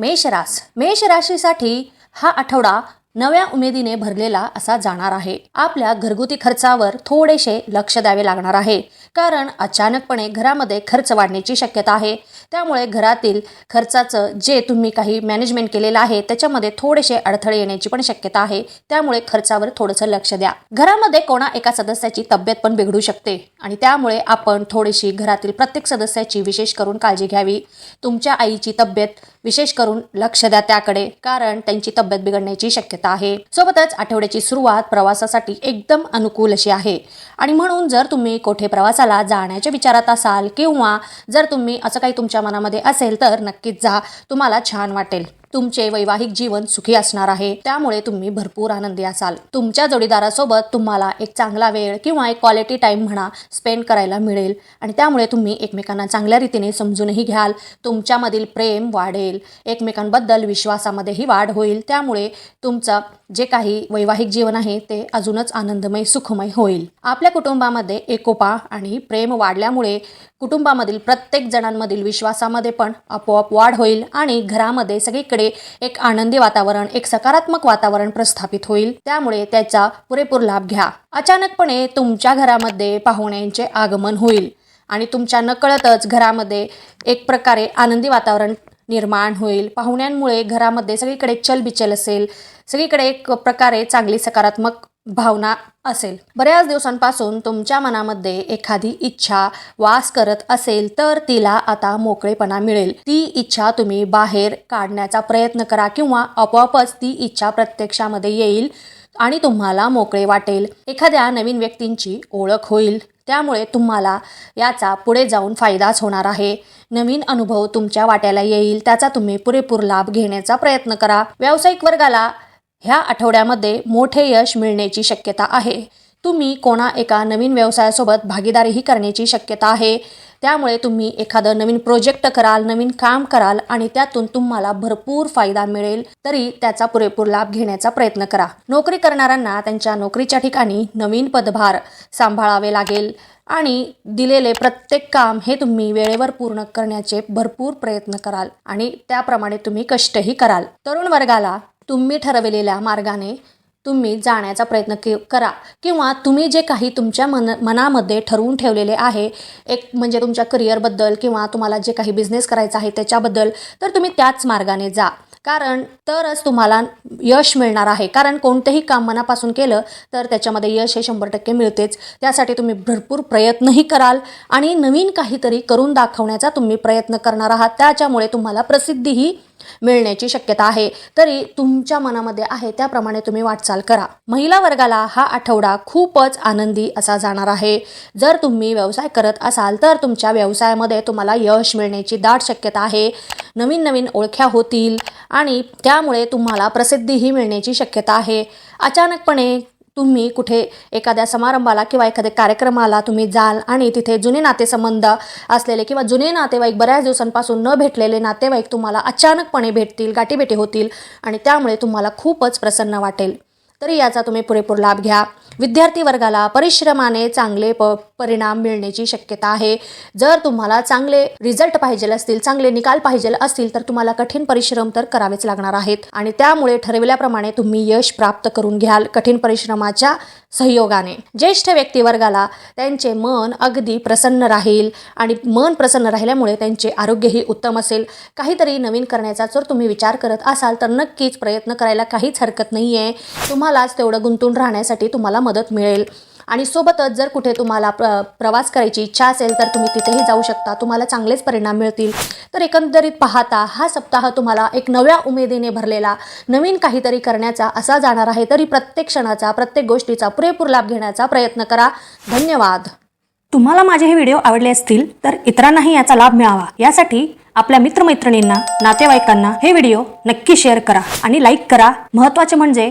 मेषरास मेष राशीसाठी हा आठवडा नव्या उमेदीने भरलेला असा जाणार आहे. आपल्या घरगुती खर्चावर थोडेसे लक्ष द्यावे लागणार आहे. कारण अचानकपणे घरामध्ये खर्च वाढण्याची शक्यता आहे. त्यामुळे घरातील खर्चाचं जे तुम्ही काही मॅनेजमेंट केलेलं आहे त्याच्यामध्ये थोडेसे अडथळे येण्याची पण शक्यता आहे. त्यामुळे खर्चावर थोडंसं लक्ष द्या. घरामध्ये कोणा एका सदस्याची तब्येत पण बिघडू शकते आणि त्यामुळे आपण थोडीशी घरातील प्रत्येक सदस्याची विशेष करून काळजी घ्यावी. तुमच्या आईची तब्येत विशेष करून लक्ष द्या त्याकडे कारण त्यांची तब्येत बिघडण्याची शक्यता आहे. सोबतच आठवड्याची सुरुवात प्रवासासाठी एकदम अनुकूल अशी आहे. आणि म्हणून जर तुम्ही कोठे प्रवासाला जाण्याच्या विचारात असाल किंवा जर तुम्ही असं काही तुमच्या मनामध्ये असेल तर नक्कीच जा. तुम्हाला छान वाटेल. तुमचे वैवाहिक जीवन सुखी असणार आहे. त्यामुळे तुम्ही भरपूर आनंदी असाल. तुमच्या जोडीदारासोबत तुम्हाला एक चांगला वेळ किंवा एक क्वालिटी टाइम म्हणा स्पेंड करायला मिळेल. आणि त्यामुळे तुम्ही एकमेकांना चांगल्या रीतीने समजूनही घ्याल. तुमच्यामधील प्रेम वाढेल. एकमेकांबद्दल विश्वासामध्येही वाढ होईल. त्यामुळे तुमचं जे काही वैवाहिक जीवन आहे ते अजूनच आनंदमय सुखमय होईल. आपल्या कुटुंबामध्ये एकोपा आणि प्रेम वाढल्यामुळे कुटुंबामधील प्रत्येक जणांमधील विश्वासामध्ये पण आपोआप वाढ होईल आणि घरामध्ये सगळीकडे एक आनंदी वातावरण एक सकारात्मक वातावरण प्रस्थापित होईल. त्यामुळे त्याचा पुरेपूर लाभ घ्या. अचानकपणे तुमच्या घरामध्ये पाहुण्यांचे आगमन होईल आणि तुमच्या नकळतच घरामध्ये एक प्रकारे आनंदी वातावरण निर्माण होईल. पाहुण्यांमुळे घरामध्ये सगळीकडे चलबिचल असेल. सगळीकडे एक प्रकारे चांगली सकारात्मक भावना असेल. बऱ्याच दिवसांपासून तुमच्या मनामध्ये एखादी इच्छा वास करत असेल तर तिला आता मोकळेपणा मिळेल. ती इच्छा तुम्ही बाहेर काढण्याचा प्रयत्न करा किंवा आपोआपच ती इच्छा प्रत्यक्षामध्ये येईल आणि तुम्हाला मोकळे वाटेल. एखाद्या नवीन व्यक्तींची ओळख होईल. त्यामुळे तुम्हाला याचा पुढे जाऊन फायदाच होणार आहे. नवीन अनुभव तुमच्या वाट्याला येईल. त्याचा तुम्ही पुरेपूर लाभ घेण्याचा प्रयत्न करा. व्यावसायिक वर्गाला ह्या आठवड्यामध्ये मोठे यश मिळण्याची शक्यता आहे. तुम्ही कोणा एका नवीन व्यवसायासोबत भागीदारीही करण्याची शक्यता आहे. त्यामुळे तुम्ही एखादं नवीन प्रोजेक्ट कराल नवीन काम कराल आणि त्यातून तुम्हाला भरपूर फायदा मिळेल. तरी त्याचा पुरेपूर लाभ घेण्याचा प्रयत्न करा. नोकरी करणाऱ्यांना त्यांच्या नोकरीच्या ठिकाणी नवीन पदभार सांभाळावे लागेल आणि दिलेले प्रत्येक काम हे तुम्ही वेळेवर पूर्ण करण्याचे भरपूर प्रयत्न कराल आणि त्याप्रमाणे तुम्ही कष्टही कराल. तरुण वर्गाला तुम्ही ठरवलेल्या मार्गाने तुम्ही जाण्याचा प्रयत्न के करा. किंवा तुम्ही जे काही तुमच्या मन मनामध्ये ठरवून ठेवलेले आहे एक म्हणजे तुमच्या करिअरबद्दल किंवा तुम्हाला जे काही बिझनेस करायचा आहे त्याच्याबद्दल तर तुम्ही त्याच मार्गाने जा. कारण तरच तुम्हाला यश मिळणार आहे. कारण कोणतेही काम मनापासून केलं तर त्याच्यामध्ये यश हे शंभर टक्के मिळतेच. त्यासाठी तुम्ही भरपूर प्रयत्नही कराल आणि नवीन काहीतरी करून दाखवण्याचा तुम्ही प्रयत्न करणार आहात. त्याच्यामुळे तुम्हाला प्रसिद्धीही मिळण्याची शक्यता आहे. तरी तुमच्या मनामध्ये आहे त्याप्रमाणे तुम्ही वाटचाल करा. महिला वर्गाला हा आठवडा खूपच आनंदी असा जाणार आहे. जर तुम्ही व्यवसाय करत असाल तर तुमच्या व्यवसायामध्ये तुम्हाला यश मिळण्याची दाट शक्यता आहे. नवीन नवीन ओळख्या होतील आणि त्यामुळे तुम्हाला प्रसिद्धीही मिळण्याची शक्यता आहे. अचानकपणे तुम्ही कुठे एखाद्या समारंभाला किंवा एखाद्या कार्यक्रमाला तुम्ही जाल आणि तिथे जुने नातेसंबंध असलेले किंवा जुने नातेवाईक बऱ्याच दिवसांपासून न भेटलेले नातेवाईक तुम्हाला अचानकपणे भेटतील गाठीभेटी होतील आणि त्यामुळे तुम्हाला खूपच प्रसन्न वाटेल. तरी याचा तुम्ही पुरेपूर लाभ घ्या. विद्यार्थी वर्गाला परिश्रमाने चांगले प परिणाम मिळण्याची शक्यता आहे. जर तुम्हाला चांगले रिझल्ट पाहिजे असतील चांगले निकाल पाहिजे असतील तर तुम्हाला कठीण परिश्रम तर करावेच लागणार आहेत. आणि त्यामुळे ठरवल्याप्रमाणे तुम्ही यश प्राप्त करून घ्याल कठीण परिश्रमाच्या सहयोगाने. ज्येष्ठ व्यक्तिवर्गाला त्यांचे मन अगदी प्रसन्न राहील आणि मन प्रसन्न राहिल्यामुळे त्यांचे आरोग्यही उत्तम असेल. काहीतरी नवीन करण्याचा जर तुम्ही विचार करत असाल तर नक्कीच प्रयत्न करायला काहीच हरकत नाही आहे तुम्हाला तुम्हालाच तेवढं गुंतून राहण्यासाठी तुम्हाला मदत मिळेल. आणि सोबतच जर कुठे तुम्हाला प्र प्रवास करायची इच्छा असेल तर तुम्ही तिथेही जाऊ शकता. तुम्हाला चांगलेच परिणाम मिळतील. तर एकंदरीत पाहता हा सप्ताह तुम्हाला एक नव्या उमेदीने भरलेला. नवीन काहीतरी करण्याचा असा जाणार आहे तरी प्रत्येक क्षणाचा प्रत्येक गोष्टीचा पुरेपूर लाभ घेण्याचा प्रयत्न करा. धन्यवाद. तुम्हाला माझे हे व्हिडिओ आवडले असतील तर इतरांनाही याचा लाभ मिळावा. यासाठी आपल्या मित्रमैत्रिणींना नातेवाईकांना हे व्हिडिओ नक्की शेअर करा आणि लाईक करा. महत्त्वाचे म्हणजे